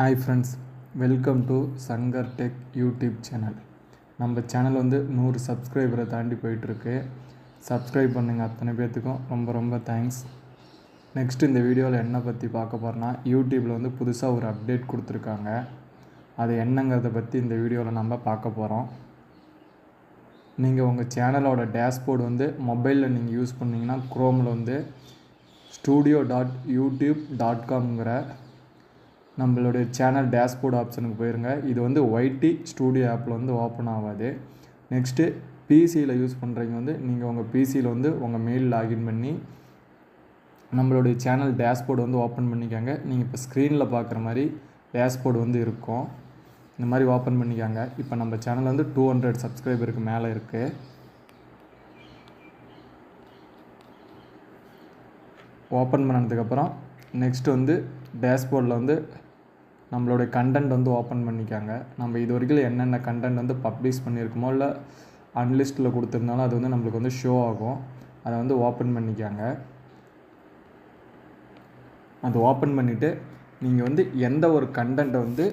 Hi friends welcome to Shankar tech YouTube channel நம்ம channel வந்து நூறு சப்ஸ்கிரைபரை தாண்டி போயிட்டுருக்கு. சப்ஸ்கிரைப் பண்ணுங்கள் அத்தனை பேர்த்துக்கும் ரொம்ப ரொம்ப தேங்க்ஸ் நெக்ஸ்ட் இந்த வீடியோவில் என்ன பற்றி பார்க்க போகிறோன்னா யூடியூப்பில் வந்து புதுசாக ஒரு அப்டேட் கொடுத்துருக்காங்க. அது என்னங்கிறத பற்றி இந்த வீடியோவில் நம்ம பார்க்க போகிறோம் நீங்கள் உங்கள் சேனலோட டேஷ்போர்டு வந்து மொபைலில் நீங்கள் யூஸ் பண்ணிங்கன்னா குரோமில் வந்து ஸ்டூடியோ டாட் யூடியூப் டாட் காம்ங்கிற நம்மளுடைய சேனல் டேஷ்போர்ட் ஆப்ஷனுக்கு போயிருங்க. இது வந்து ஒய்டி ஸ்டூடியோ ஆப்பில் வந்து ஓப்பன் ஆகாது. நெக்ஸ்ட்டு பிசியில் யூஸ் பண்ணுறீங்க வந்து நீங்கள் உங்கள் பிசியில் வந்து உங்கள் மெயில் லாகின் பண்ணி நம்மளுடைய சேனல் டேஷ்போர்டு வந்து ஓப்பன் பண்ணிக்கோங்க. நீங்கள் இப்போ ஸ்க்ரீனில் பார்க்குற மாதிரி டேஷ்போர்டு வந்து இருக்கும். இந்த மாதிரி ஓப்பன் பண்ணிக்காங்க. இப்போ நம்ம சேனல் வந்து டூ ஹண்ட்ரட் சப்ஸ்கிரைபருக்கு மேலே இருக்குது ஓப்பன் பண்ணதுக்கப்புறம் நெக்ஸ்ட் வந்து டேஷ்போர்டில் வந்து நம்மளுடைய கண்டென்ட் வந்து ஓப்பன் பண்ணிக்காங்க. நம்ம இது வரைக்கும் என்னென்ன கண்டென்ட் வந்து பப்ளிஷ் பண்ணியிருக்கோமோ இல்லை அன்லிஸ்ட்டில் கொடுத்துருந்தாலும் அது வந்து நம்மளுக்கு வந்து ஷோ ஆகும். அதை வந்து ஓப்பன் பண்ணிக்காங்க. அது ஓப்பன் பண்ணிவிட்டு நீங்கள் வந்து எந்த ஒரு கண்டென்ட்டை வந்து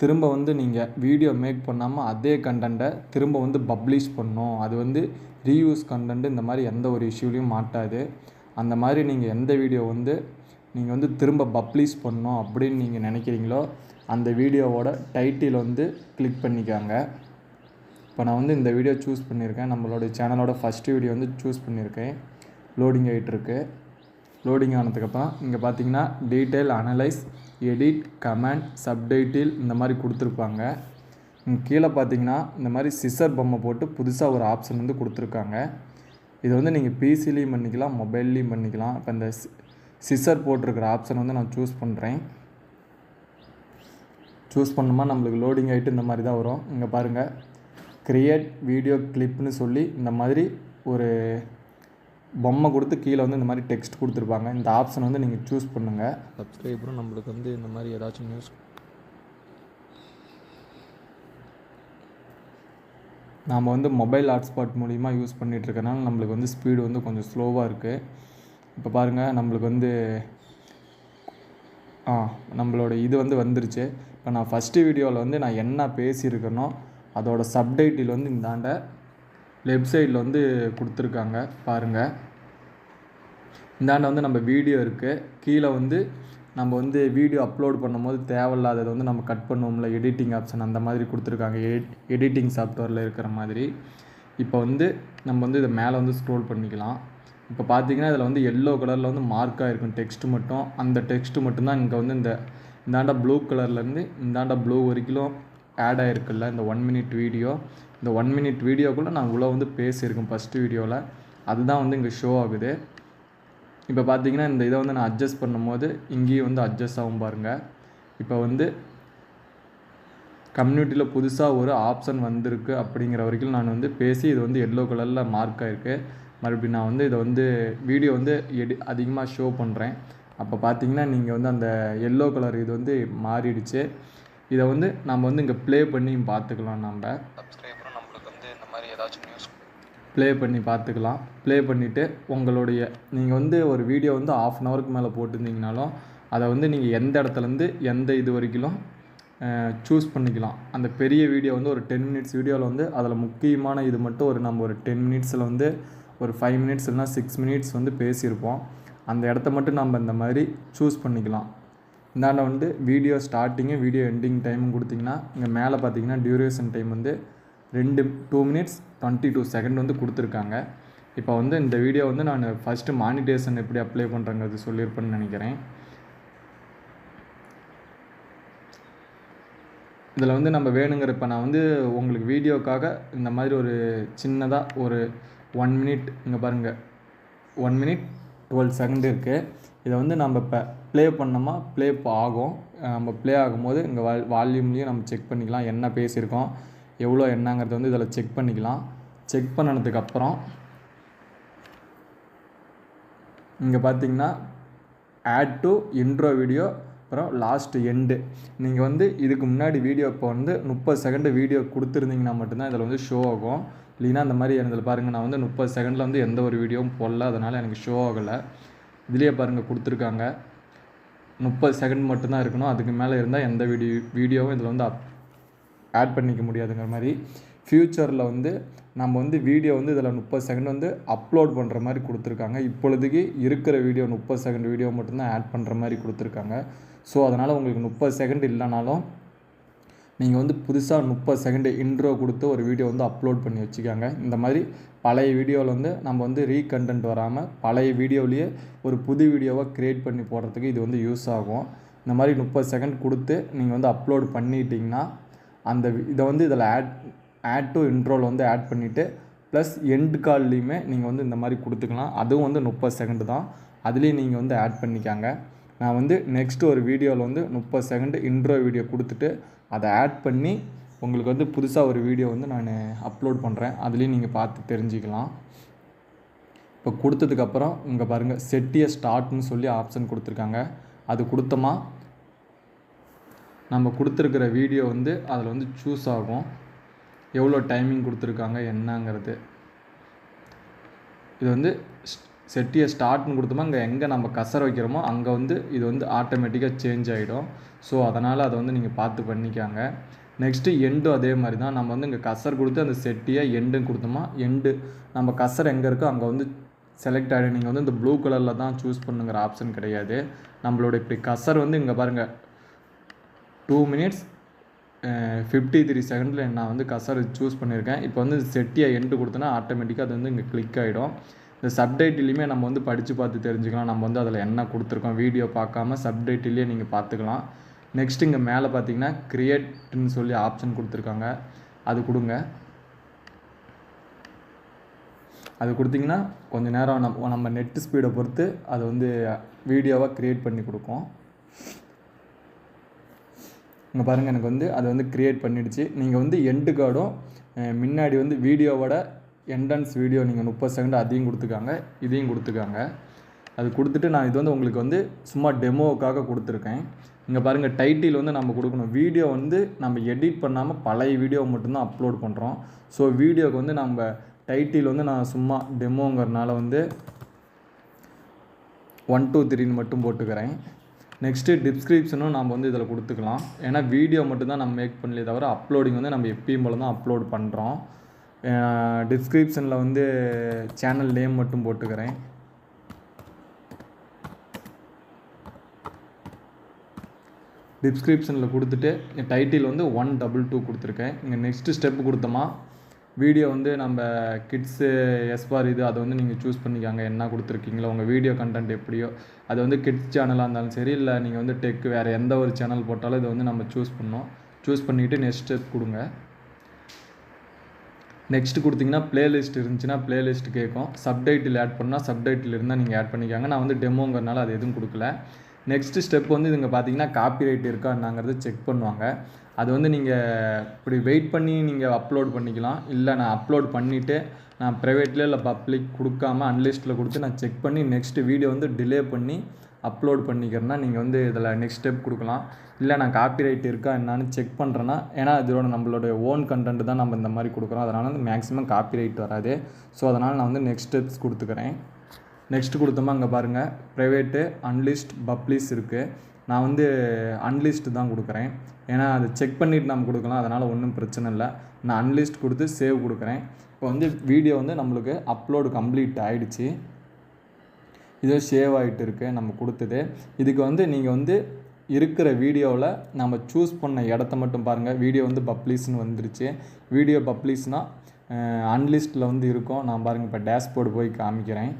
திரும்ப வந்து நீங்கள் வீடியோ மேக் பண்ணாமல் அதே கண்டென்ட்டை திரும்ப வந்து பப்ளிஷ் பண்ணணும். அது வந்து ரீயூஸ் கண்டென்ட் இந்த மாதிரி எந்த ஒரு இஷ்யூலையும் மாட்டாது. அந்த மாதிரி நீங்கள் எந்த வீடியோ வந்து நீங்கள் வந்து திரும்ப பப்ளிஷ் பண்ணணும் அப்படின்னு நீங்கள் நினைக்கிறீங்களோ அந்த வீடியோவோட டைட்டில் வந்து கிளிக் பண்ணிக்காங்க. இப்போ நான் வந்து இந்த வீடியோ சூஸ் பண்ணியிருக்கேன் நம்மளோட சேனலோட ஃபஸ்ட்டு வீடியோ வந்து சூஸ் பண்ணியிருக்கேன் லோடிங் ஆகிட்டுருக்கு லோடிங் ஆனதுக்கப்புறம் இங்கே பார்த்தீங்கன்னா detail analyse edit comment subtitle இந்த மாதிரி கொடுத்துருப்பாங்க. இங்கே கீழே பார்த்தீங்கன்னா இந்த மாதிரி சிசர் பொம்மை போட்டு புதுசாக ஒரு ஆப்ஷன் வந்து கொடுத்துருக்காங்க. இது வந்து நீங்கள் பிசிலையும் பண்ணிக்கலாம் மொபைல்லையும் பண்ணிக்கலாம். இப்போ இந்த சிசர் போட்டிருக்கிற ஆப்ஷன் வந்து நான் சூஸ் பண்ணுறேன் சூஸ் பண்ணோமா? நம்மளுக்கு லோடிங் ஆகிட்டு இந்த மாதிரி தான் வரும். இங்கே பாருங்கள் க்ரியேட் வீடியோ கிளிப்னு சொல்லி இந்த மாதிரி ஒரு பொம்மை கொடுத்து கீழே வந்து இந்த மாதிரி டெக்ஸ்ட் கொடுத்துருப்பாங்க. இந்த ஆப்ஷன் வந்து நீங்கள் சூஸ் பண்ணுங்கள் சப்ஸ்கிரைபரும் நம்மளுக்கு வந்து இந்த மாதிரி ஏதாச்சும் நியூஸ் நாம் வந்து மொபைல் ஹாட்ஸ்பாட் மூலிமா யூஸ் பண்ணிகிட்ருக்கனால நம்மளுக்கு வந்து ஸ்பீடு வந்து கொஞ்சம் ஸ்லோவாக இருக்குது இப்போ பாருங்கள் நம்மளுக்கு வந்து ஆ நம்மளோட இது வந்து வந்துருச்சு. இப்போ நான் ஃபஸ்ட்டு வீடியோவில் வந்து நான் என்ன பேசியிருக்கேனோ அதோட சப்டைட்டில் வந்து இந்தாண்ட லெஃப்ட் சைடில் வந்து கொடுத்துருக்காங்க பாருங்கள் இந்தாண்ட வந்து நம்ம வீடியோ இருக்குது கீழே வந்து நம்ம வந்து வீடியோ அப்லோட் பண்ணும்போது தேவையில்லாததை வந்து நம்ம கட் பண்ணுவோம்ல எடிட்டிங் ஆப்ஷன் அந்த மாதிரி கொடுத்துருக்காங்க. எடிட் எடிட்டிங் சாஃப்ட்வேரில் இருக்கிற மாதிரி. இப்போ வந்து நம்ம வந்து இதை மேலே வந்து ஸ்க்ரோல் பண்ணிக்கலாம். இப்போ பார்த்தீங்கன்னா இதில் வந்து எல்லோ கலரில் வந்து மார்க்காக இருக்கும் டெக்ஸ்ட் மட்டும். அந்த டெக்ஸ்ட் மட்டும்தான் இங்கே வந்து இந்த இந்தாண்டா ப்ளூ கலர்லேருந்து இந்தாண்டா ப்ளூ வரைக்கும் ஆட் ஆகிருக்குல்ல இந்த ஒன் மினிட் வீடியோ இந்த ஒன் மினிட் வீடியோக்குள்ளே நான் இவ்வளோ வந்து பேசியிருக்கேன் ஃபஸ்ட்டு வீடியோவில் அதுதான் வந்து இங்கே ஷோ ஆகுது. இப்போ பார்த்தீங்கன்னா இந்த இதை வந்து நான் அட்ஜஸ்ட் பண்ணும்போது இங்கேயும் வந்து அட்ஜஸ்ட் ஆகும் பாருங்கள் இப்போ வந்து கம்யூனிட்டியில் புதுசாக ஒரு ஆப்ஷன் வந்திருக்கு அப்படிங்கிற வரைக்கும் நான் வந்து பேசி இது வந்து எல்லோ கலரில் மார்க் ஆகிருக்கு மறுபடியும் நான் வந்து இதை வந்து வீடியோ வந்து எடி அதிகமாக ஷோ பண்ணுறேன் அப்போ பார்த்தீங்கன்னா நீங்கள் வந்து அந்த எல்லோ கலர் இது வந்து மாறிடுச்சு. இதை வந்து நம்ம வந்து இங்கே ப்ளே பண்ணி பார்த்துக்கலாம் நம்ம. சப்ஸ்கிரைபரும் நம்மளுக்கு வந்து இந்த மாதிரி ஏதாச்சும் நியூஸ் ப்ளே பண்ணி பார்த்துக்கலாம் ப்ளே பண்ணிவிட்டு உங்களுடைய நீங்கள் வந்து ஒரு வீடியோ வந்து ஆஃப் அன் ஹவருக்கு மேலே போட்டிருந்தீங்கனாலும் அதை வந்து நீங்கள் எந்த இடத்துலேருந்து எந்த இது வரைக்கும் சூஸ் பண்ணிக்கலாம். அந்த பெரிய வீடியோ வந்து ஒரு டென் மினிட்ஸ் வீடியோவில் வந்து அதில் முக்கியமான இது மட்டும் ஒரு நம்ம ஒரு டென் மினிட்ஸில் வந்து ஒரு ஃபைவ் மினிட்ஸ் இல்லைனா சிக்ஸ் மினிட்ஸ் வந்து பேசியிருப்போம். அந்த இடத்த மட்டும் நம்ம இந்த மாதிரி சூஸ் பண்ணிக்கலாம். இந்தாண்ட வந்து வீடியோ ஸ்டார்டிங்கு வீடியோ எண்டிங் டைமும் கொடுத்தீங்கன்னா இங்கே மேலே பார்த்தீங்கன்னா டியூரேஷன் டைம் வந்து ரெண்டு two minutes twenty two second வந்து கொடுத்துருக்காங்க. இப்போ வந்து இந்த வீடியோ வந்து நான் ஃபஸ்ட்டு மானிட்டேஷன் எப்படி அப்ளை பண்ணுறங்கிறது சொல்லியிருப்பேன்னு நினைக்கிறேன். இதில் வந்து நம்ம வேணுங்கிற இப்போ நான் வந்து உங்களுக்கு வீடியோக்காக இந்த மாதிரி ஒரு சின்னதாக ஒரு ஒன் மினிட் இங்கே பாருங்கள் ஒன் மினிட் டுவெல் செகண்ட் இருக்குது இதை வந்து நம்ம இப்போ ப்ளே பண்ணோமா? ப்ளே ஆகும். நம்ம ப்ளே ஆகும்போது இங்கே வால் வால்யூம்லேயும் நம்ம செக் பண்ணிக்கலாம். என்ன பேசியிருக்கோம்? எவ்வளோ என்னங்கிறத வந்து இதில் செக் பண்ணிக்கலாம். செக் பண்ணதுக்கப்புறம் இங்கே பார்த்தீங்கன்னா ஆட் டு இன்ட்ரோ வீடியோ அப்புறம் லாஸ்ட் எண்டு நீங்கள் வந்து இதுக்கு முன்னாடி வீடியோ இப்போ வந்து முப்பது செகண்டு வீடியோ கொடுத்துருந்தீங்கன்னா மட்டும்தான் இதில் வந்து ஷோ ஆகும். இல்லைன்னா அந்த மாதிரி இதில் பாருங்கள் நான் வந்து முப்பது செகண்டில் வந்து எந்த ஒரு வீடியோவும் போடல. அதனால் எனக்கு ஷோ ஆகலை. இதுலேயே பாருங்கள் கொடுத்துருக்காங்க. முப்பது செகண்ட் மட்டும்தான் இருக்கணும். அதுக்கு மேலே இருந்தால் எந்த வீடியோ வீடியோவும் இதில் வந்து அப் ஆட் பண்ணிக்க முடியாதுங்கிற மாதிரி. ஃப்யூச்சரில் வந்து நம்ம வந்து வீடியோ வந்து இதில் முப்பது செகண்ட் வந்து அப்லோட் பண்ணுற மாதிரி கொடுத்துருக்காங்க. இப்பொழுதுக்கு இருக்கிற வீடியோ முப்பது செகண்ட் வீடியோ மட்டும்தான் ஆட் பண்ணுற மாதிரி கொடுத்துருக்காங்க. ஸோ அதனால் உங்களுக்கு முப்பது செகண்ட் இல்லைனாலும் நீங்கள் வந்து புதுசாக முப்பது செகண்டு இன்ட்ரோ கொடுத்து ஒரு வீடியோ வந்து அப்லோட் பண்ணி வச்சுக்காங்க. இந்த மாதிரி பழைய வீடியோவில் வந்து நம்ம வந்து ரீகண்டென்ட் வராமல் பழைய வீடியோவிலேயே ஒரு புது வீடியோவை க்ரியேட் பண்ணி போடுறதுக்கு இது வந்து யூஸ் ஆகும். இந்த மாதிரி முப்பது செகண்ட் கொடுத்து நீங்கள் வந்து அப்லோட் பண்ணிட்டீங்கன்னா அந்த இதை வந்து இதில் ஆட் ஆட் டு இன்ட்ரோவில் வந்து ஆட் பண்ணிவிட்டு ப்ளஸ் எண்டு கால்லையுமே நீங்கள் வந்து இந்த மாதிரி கொடுத்துக்கலாம். அதுவும் வந்து முப்பது செகண்டு தான். அதுலேயும் நீங்கள் வந்து ஆட் பண்ணிக்காங்க. நான் வந்து நெக்ஸ்ட் ஒரு வீடியோவில் வந்து முப்பது செகண்டு இன்ட்ரோ வீடியோ கொடுத்துட்டு அதை ஆட் பண்ணி உங்களுக்கு வந்து புதுசாக ஒரு வீடியோ வந்து நான் அப்லோட் பண்ணுறேன் அதுலேயும் நீங்கள் பார்த்து தெரிஞ்சுக்கலாம். இப்போ கொடுத்ததுக்கப்புறம் இங்கே பாருங்கள் செட்டியை ஸ்டார்ட்னு சொல்லி ஆப்ஷன் கொடுத்துருக்காங்க. அது கொடுத்தோமா? நம்ம கொடுத்துருக்கிற வீடியோ வந்து அதில் வந்து சூஸ் ஆகும். எவ்வளோ டைமிங் கொடுத்துருக்காங்க என்னங்கிறது. இது வந்து செட்டியை ஸ்டார்ட்னு கொடுத்தோமா அங்கே எங்கே நம்ம கசர் வைக்கிறோமோ அங்கே வந்து இது வந்து ஆட்டோமேட்டிக்காக சேஞ்ச் ஆகிடும் ஸோ அதனால் அதை வந்து நீங்கள் பார்த்து பண்ணிக்காங்க. நெக்ஸ்ட்டு எண்டும் அதே மாதிரி தான். நம்ம வந்து இங்கே கசர் கொடுத்து அந்த செட்டியை எண்டும் கொடுத்தோமா எண்டு நம்ம கசர் எங்கே இருக்கோ அங்கே வந்து செலக்ட் ஆகிடும் நீங்கள் வந்து இந்த ப்ளூ கலரில் தான் சூஸ் பண்ணுங்கிற ஆப்ஷன் கிடையாது. நம்மளோட இப்படி கசர் வந்து இங்கே பாருங்கள் டூ மினிட்ஸ் ஃபிஃப்டி த்ரீ செகண்டில் நான் வந்து கசர் சூஸ் பண்ணியிருக்கேன். இப்போ வந்து செட்டியை எண்டு கொடுத்தோன்னா ஆட்டோமேட்டிக்காக அது வந்து இங்கே கிளிக் ஆகிடும் இந்த சப்டைட்டிலையுமே நம்ம வந்து படித்து பார்த்து தெரிஞ்சுக்கலாம். நம்ம வந்து அதில் என்ன கொடுத்துருக்கோம் வீடியோ பார்க்காம சப்டைட்டிலேயே நீங்கள் பார்த்துக்கலாம். நெக்ஸ்ட் இங்கே மேலே பார்த்தீங்கன்னா க்ரியேட்னு சொல்லி ஆப்ஷன் கொடுத்துருக்காங்க. அது கொடுங்க. அது கொடுத்தீங்கன்னா கொஞ்சம் நேரம் நம்ம நம்ம நெட் ஸ்பீடை பொறுத்து அது வந்து வீடியோவாக க்ரியேட் பண்ணி கொடுக்கும். இங்கே பாருங்கள் எனக்கு வந்து அதை வந்து க்ரியேட் பண்ணிடுச்சு. நீங்கள் வந்து எண்டு கார்டும் முன்னாடி வந்து வீடியோவோட என்ட்ரன்ஸ் வீடியோ நீங்கள் முப்பது செகண்ட் அதையும் கொடுத்துக்காங்க இதையும் கொடுத்துக்காங்க அது கொடுத்துட்டு நான் இது வந்து உங்களுக்கு வந்து சும்மா டெமோவுக்காக கொடுத்துருக்கேன். இங்கே பாருங்கள் டைட்டில் வந்து நம்ம கொடுக்கணும். வீடியோ வந்து நம்ம எடிட் பண்ணாமல் பழைய வீடியோ மட்டும்தான் அப்லோட் பண்ணுறோம் ஸோ வீடியோவுக்கு வந்து நம்ம டைட்டில் வந்து நான் சும்மா டெமோங்கிறனால வந்து ஒன் டூ த்ரீன்னு மட்டும் போட்டுக்கிறேன். நெக்ஸ்ட்டு டிஸ்கிரிப்ஷனும் நம்ம வந்து இதில் கொடுத்துக்கலாம். ஏன்னா வீடியோ மட்டும்தான் நம்ம மேக் பண்ணலையே தவிர அப்லோடிங் வந்து நம்ம எப்பயும் போல தான் அப்லோட் பண்ணுறோம் டிஸ்கிரிப்ஷனில் வந்து சேனல் நேம் மட்டும் போட்டுக்கிறேன். டிஸ்கிரிப்ஷனில் கொடுத்துட்டு டைட்டில் வந்து ஒன் டபுள் டூ கொடுத்துருக்கேன். இங்கே நெக்ஸ்ட்டு ஸ்டெப் கொடுத்தோமா? வீடியோ வந்து நம்ம கிட்ஸு எஸ்பார் இது அதை வந்து நீங்கள் சூஸ் பண்ணிக்காங்க. என்ன கொடுத்துருக்கீங்களோ உங்கள் வீடியோ கண்டென்ட் எப்படியோ. அது வந்து கிட்ஸ் சேனலாக இருந்தாலும் சரி இல்லை நீங்கள் வந்து டெக் வேறு எந்த ஒரு சேனல் போட்டாலும் இதை வந்து நம்ம சூஸ் பண்ணோம். சூஸ் பண்ணிவிட்டு நெக்ஸ்ட் ஸ்டெப் கொடுங்க. நெக்ஸ்ட் கொடுத்தீங்கன்னா பிளேலிஸ்ட் இருந்துச்சுன்னா பிளேலிஸ்ட் கேட்கும். சப்டைட்டில் ஆட் பண்ணால் சப்டைட்டில் இருந்தால் நீங்கள் ஆட் பண்ணிக்காங்க. நான் வந்து டெமோங்கிறனால அது எதுவும் கொடுக்கல. நெக்ஸ்ட் ஸ்டெப் வந்து இதுங்க பார்த்தீங்கன்னா காப்பிரைட் இருக்கா என்னங்கிறது செக் பண்ணுவாங்க. அது வந்து நீங்கள் இப்படி வெயிட் பண்ணி நீங்கள் அப்லோட் பண்ணிக்கலாம். இல்லை நான் அப்லோட் பண்ணிவிட்டு நான் ப்ரைவேட்லேயே இல்லை பப்ளிக் கொடுக்காம அன்லிஸ்ட்டில் கொடுத்து நான் செக் பண்ணி நெக்ஸ்ட் வீடியோ வந்து டிலே பண்ணி அப்லோட் பண்ணிக்கிறேன்னா நீங்கள் வந்து இதில் நெக்ஸ்ட் ஸ்டெப் கொடுக்கலாம். இல்லை நான் காப்பிரைட் இருக்கா என்னான்னு செக் பண்ணுறேன்னா ஏன்னா இதோட நம்மளோட ஓன் கண்டென்ட் தான் நம்ம இந்த மாதிரி கொடுக்குறோம். அதனால் வந்து மேக்ஸிமம் காப்பிரைட் வராது. ஸோ அதனால் நான் வந்து நெக்ஸ்ட் ஸ்டெப்ஸ் கொடுத்துக்கிறேன். நெக்ஸ்ட் கொடுத்தோமா அங்கே பாருங்கள் ப்ரைவேட்டு அன்லிஸ்ட் பப்ளிஸ் இருக்குது நான் வந்து அன்லிஸ்ட் தான் கொடுக்குறேன். ஏன்னா அதை செக் பண்ணிவிட்டு நம்ம கொடுக்கலாம். அதனால் ஒன்றும் பிரச்சனை இல்லை. நான் அன்லிஸ்ட் கொடுத்து சேவ் கொடுக்குறேன். இப்போ வந்து வீடியோ வந்து நம்மளுக்கு அப்லோடு கம்ப்ளீட் ஆகிடுச்சு இது சேவ் ஆகிட்டு இருக்கு நம்ம கொடுத்தது. இதுக்கு வந்து நீங்கள் வந்து இருக்கிற வீடியோவில் நம்ம சூஸ் பண்ண இடத்த மட்டும் பாருங்கள் வீடியோ வந்து பப்ளிஸ்னு வந்துருச்சு. வீடியோ பப்ளிஷ்னால் அன்லிஸ்ட்டில் வந்து இருக்கும். நான் பாருங்கள் இப்போ டேஷ்போர்டு போய் காமிக்கிறேன்.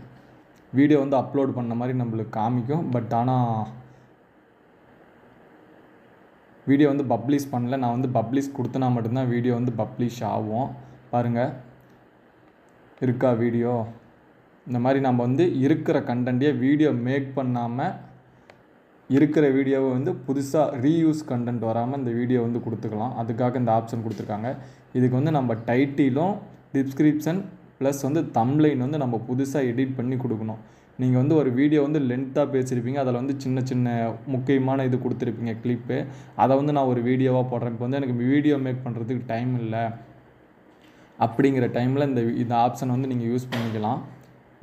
வீடியோ வந்து அப்லோட் பண்ண மாதிரி நம்மளுக்கு காமிக்கும். பட் ஆனால் வீடியோ வந்து பப்ளிஷ் பண்ணல. நான் வந்து பப்ளிஷ் கொடுத்தனா மட்டும்தான் வீடியோ வந்து பப்ளிஷ் ஆகும். பாருங்கள் இருக்கா வீடியோ? இந்த மாதிரி நம்ம வந்து இருக்கிற கண்டென்ட்டே வீடியோ மேக் பண்ணாமல் இருக்கிற வீடியோவை வந்து புதுசாக ரீயூஸ் கண்டென்ட் வராமல் இந்த வீடியோ வந்து கொடுத்துக்கலாம். அதுக்காக இந்த ஆப்ஷன் கொடுத்துருக்காங்க. இதுக்கு வந்து நம்ம டைட்டிலும் டிஸ்கிரிப்ஷன் ப்ளஸ் வந்து தம்ப்லைன் வந்து நம்ம புதுசாக எடிட் பண்ணி கொடுக்கணும். நீங்கள் வந்து ஒரு வீடியோ வந்து லென்த்தாக பேசியிருப்பீங்க அதில் வந்து சின்ன சின்ன முக்கியமான இது கொடுத்துருப்பீங்க கிளிப்பு அதை வந்து நான் ஒரு வீடியோவாக போடுறேன். இப்போ வந்து எனக்கு வீடியோ மேக் பண்ணுறதுக்கு டைம் இல்லை. அப்படிங்கிற டைமில் இந்த இந்த ஆப்ஷன் வந்து நீங்கள் யூஸ் பண்ணிக்கலாம்.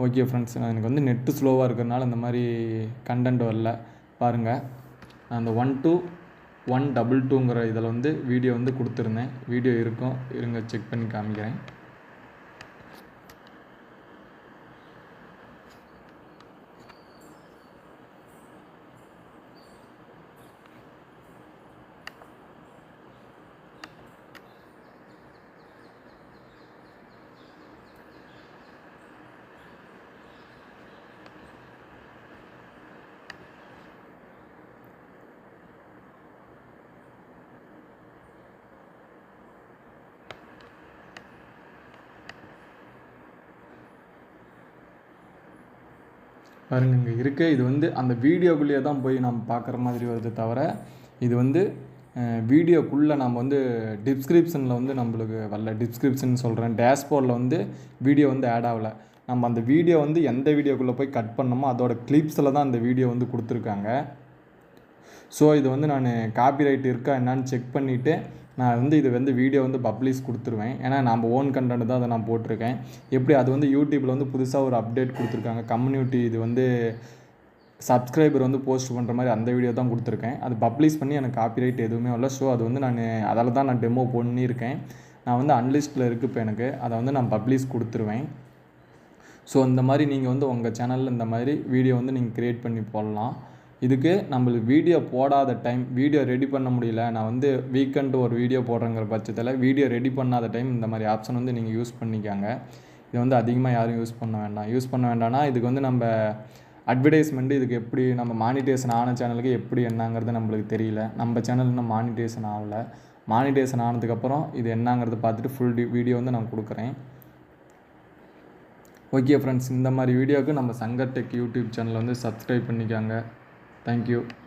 ஓகே ஃப்ரெண்ட்ஸ் எனக்கு வந்து நெட்டு ஸ்லோவாக இருக்கிறனால இந்த மாதிரி கண்டென்ட் வரல. பாருங்கள் நான் அந்த ஒன் டூ ஒன் டபுள் டூங்கிற இதில் வந்து வீடியோ வந்து கொடுத்துருந்தேன். வீடியோ இருக்கும். இருங்க செக் பண்ணி காமிக்கிறேன். பாருங்க இங்கே இருக்கு. இது வந்து அந்த வீடியோக்குள்ளேயே தான் போய் நம்ம பார்க்குற மாதிரி வருது தவிர இது வந்து வீடியோக்குள்ளே நம்ம வந்து டிஸ்கிரிப்ஷனில் வந்து நம்மளுக்கு வரல. டிஸ்கிரிப்ஷன் சொல்கிறேன் டேஷ்போர்டில் வந்து வீடியோ வந்து ஆட் ஆகலை. நம்ம அந்த வீடியோ வந்து எந்த வீடியோக்குள்ளே போய் கட் பண்ணோமோ அதோட கிளிப்ஸில் தான் அந்த வீடியோ வந்து கொடுத்துருக்காங்க. ஸோ இது வந்து நான் காப்பிரைட் இருக்கா என்னான்னு செக் பண்ணிவிட்டு நான் வந்து இது வந்து வீடியோ வந்து பப்ளிஷ் கொடுத்துருவேன். ஏன்னா நம்ம ஓன் கண்டென்ட் தான் அதை நான் போட்டிருக்கேன். எப்படி அது வந்து யூடியூப்பில் வந்து புதுசாக ஒரு அப்டேட் கொடுத்துருக்காங்க கம்யூனிட்டி இது வந்து சப்ஸ்கிரைபர் வந்து போஸ்ட் பண்ணுற மாதிரி அந்த வீடியோ தான் கொடுத்துருக்கேன். அது பப்ளிஷ் பண்ணி எனக்கு காப்பிரைட் எதுவுமே இல்லை. ஸோ அது வந்து நான் அதில் தான் நான் டெமோ பண்ணியிருக்கேன். நான் வந்து அன்லிஸ்ட்டில் இருக்குது இப்போ எனக்கு. அதை வந்து நான் பப்ளிஷ் கொடுத்துருவேன். ஸோ இந்த மாதிரி நீங்கள் வந்து உங்கள் சேனலில் இந்த மாதிரி வீடியோ வந்து நீங்கள் க்ரியேட் பண்ணி போடலாம். இதுக்கு நம்மளுக்கு வீடியோ போடாத டைம் வீடியோ ரெடி பண்ண முடியல. நான் வந்து வீக்கெண்டு ஒரு வீடியோ போடுறேங்கிற பட்சத்தில் வீடியோ ரெடி பண்ணாத டைம் இந்த மாதிரி ஆப்ஷன் வந்து நீங்கள் யூஸ் பண்ணிக்காங்க. இது வந்து அதிகமாக யாரும் யூஸ் பண்ண வேண்டாம். யூஸ் பண்ண வேண்டாம்னா இதுக்கு வந்து நம்ம அட்வர்டைஸ்மெண்ட்டு இதுக்கு எப்படி நம்ம மானிட்டேஷன் ஆன சேனலுக்கு எப்படி என்னங்கிறது நம்மளுக்கு தெரியல. நம்ம சேனல் இன்னும் மானிட்டேஷன் ஆகலை. மானிட்டேஷன் ஆனதுக்கப்புறம் இது என்னங்கிறது பார்த்துட்டு ஃபுல் வீடியோ வந்து நான் கொடுக்குறேன். ஓகே ஃப்ரெண்ட்ஸ் இந்த மாதிரி வீடியோவுக்கு நம்ம சங்கர் டெக் யூடியூப் சேனல் வந்து சப்ஸ்கிரைப் பண்ணிக்காங்க. താങ്ക്